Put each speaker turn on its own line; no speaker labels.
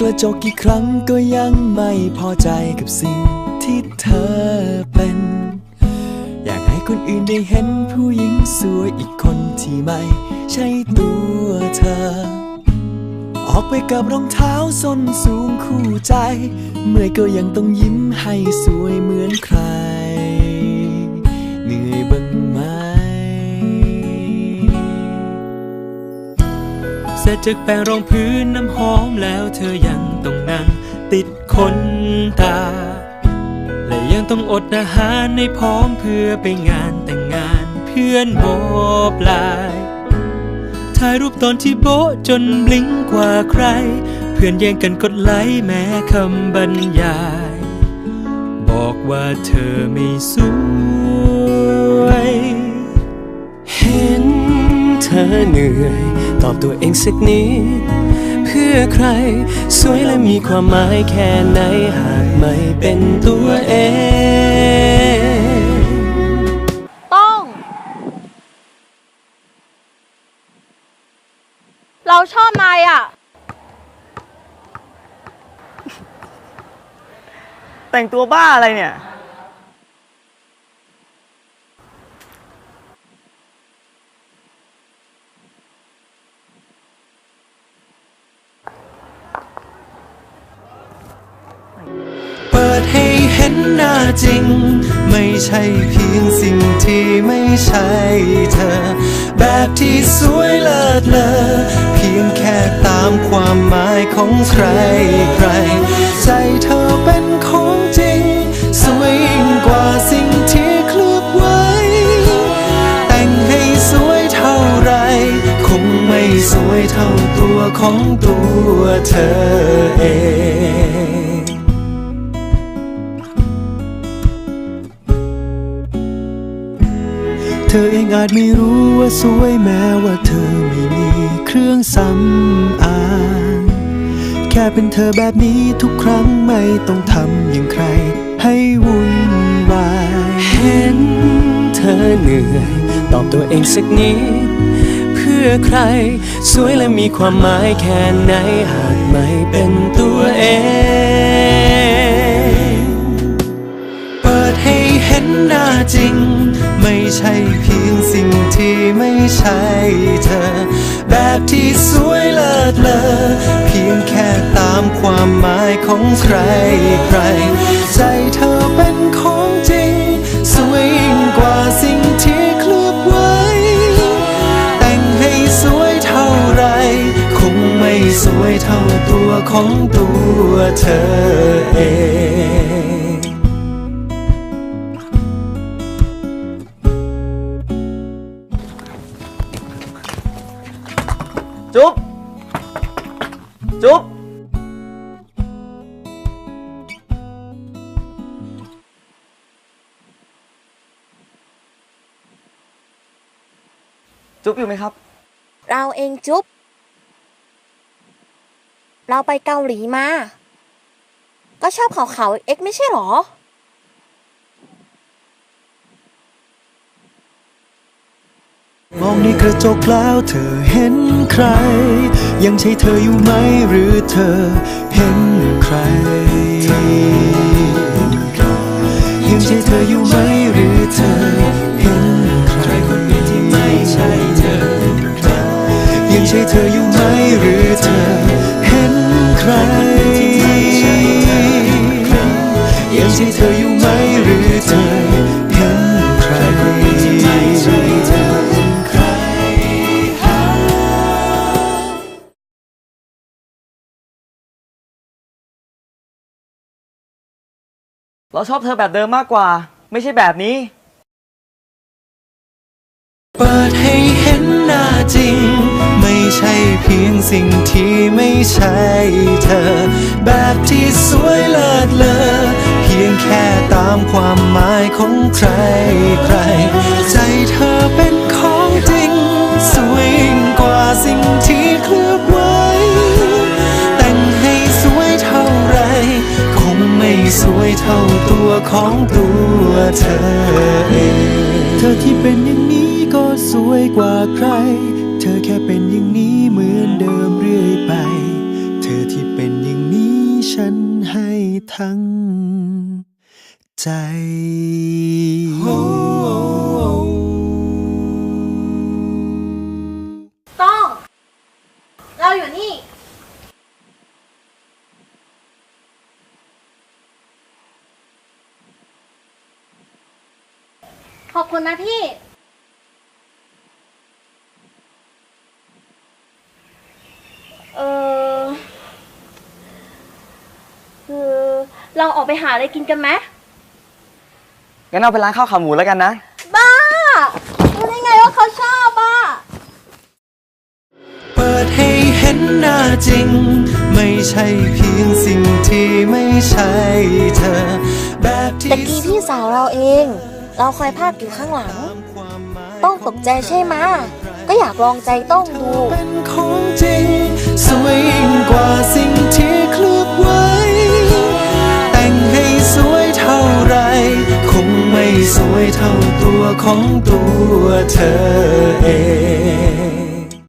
กระจกกี่ครั้งก็ยังไม่พอใจกับสิ่งที่เธอเป็น อยากให้คนอื่นได้เห็นผู้หญิงสวยอีกคนที่ไม่ใช่ตัวเธอ ออกไปกับรองเท้าส้นสูงคู่ใจ เมื่อยก็ยังต้องยิ้มให้สวยเหมือนใคร จจากแปรงรองพื้นน้ำหอมแล้วเธอยังต้องนั่งติดขนตา และยังต้องอดอาหารในพร้อมเพื่อไปงานแต่งงานเพื่อนโบบลายถ่ายรูปตอนที่โบจนบลิงกว่าใคร เพื่อนแย่งกันกดไลค์แม้คำบรรยาย บอกว่าเธอไม่สวย
เห็นเธอเหนื่อย ตอบตัวเองสักนิด เพื่อใคร สวยและมีความหมายแค่ไหนหากไม่เป็นตัวเอง
ต้อง เราชอบนายอะ
แต่งตัวบ้าอะไรเนี่ย
ดให้เห็นหน้าจริง ไม่ใช่เพียงสิ่งที่ไม่ใช่เธอ แบบที่สวยเลิศเลอเพียงแค่ตามความหมายของใครใคร ใจเธอเป็นของจริง สวยยิ่งกว่าสิ่งที่เคลือบไว้ แต่งให้สวยเท่าไร คงไม่สวยเท่าตัวของตัวเธอเอง เธอเองอาจไม่รู้ว่าสวยแม้ว่าเธอไม่มีเครื่องสำอางแค่เป็นเธอแบบนี้ทุกครั้งไม่ต้องทำอย่างใคร ให้วุ่นวาย
เห็นเธอเหนื่อย ตอบตัวเองสักนิดเพื่อใคร สวยและมีความหมายแค่ไหนหากไม่เป็นตัวเอง
จริง ไม่ใช่เพียงสิ่งที่ไม่ใช่เธอ แบบที่สวยเลิศเลอเพียงแค่ตามความหมายของใครใคร ใจเธอเป็นของจริง สวยยิ่งกว่าสิ่งที่เคลือบไว้ แต่งให้สวยเท่าไร คงไม่สวยเท่าตัวของตัวเธอเอง
จุ๊บ จุ๊บ จุ๊บอยู่ไหมครับ
เราเองจุ๊บ เราไปเกาหลีมา ก็ชอบเขาวๆเอ็กไม่ใช่หรอ
มองในกระจกแล้วเธอเห็นใคร ยังใช่เธออยู่ไหมหรือเธอเห็นใคร ยังใช่เธออยู่ไหม เรา
ชอบเธอแบบเดิมมากกว่า ไม่ใช่แบบนี้
เปิดให้เห็นหน้าจริง ไม่ใช่เพียงสิ่งที่ไม่ใช่เธอ แบบที่สวยเลิศเลอเพียงแค่ตามความหมายของใครใคร ใจเธอเป็นของจริง สวยยิ่งกว่าสิ่งที่เคลือบ ยเท่าตัวของตัวเธอเอง เธอที่เป็นอย่างนี้ก็สวยกว่าใคร เธอแค่เป็นอย่างนี้เหมือนเดิมเรื่อยไป เธอที่เป็นอย่างนี้ฉันให้ทั้งใจ
ต้
อ
ง เราอยู่นี่
บคุณนะพี่ เออคือเราออกไปหาอะไรกินกันไหม
งั้นเอาไปร้านข้าวขาหมูแล้วกันนะ
บ้ารู้ได้ไงว่าเขาชอบอะ
เปิดให้เห็นหน้าจริง ไม่ใช่เพียงสิ่งที่ไม่ใช่เธอ แบบที่
ตะกี้พี่สาวเราเอง เราคอยพากอยู่ข้างหลัง
ความหมาย
ต้องตกใจใช่ไหมะก็อยากลองใจต้องดู
เป็นของจริงสวยยิ่งกว่าสิ่งที่เคลือบไว้ แต่งให้สวยเท่าไร คงไม่สวยเท่าตัวของตัวเธอเอง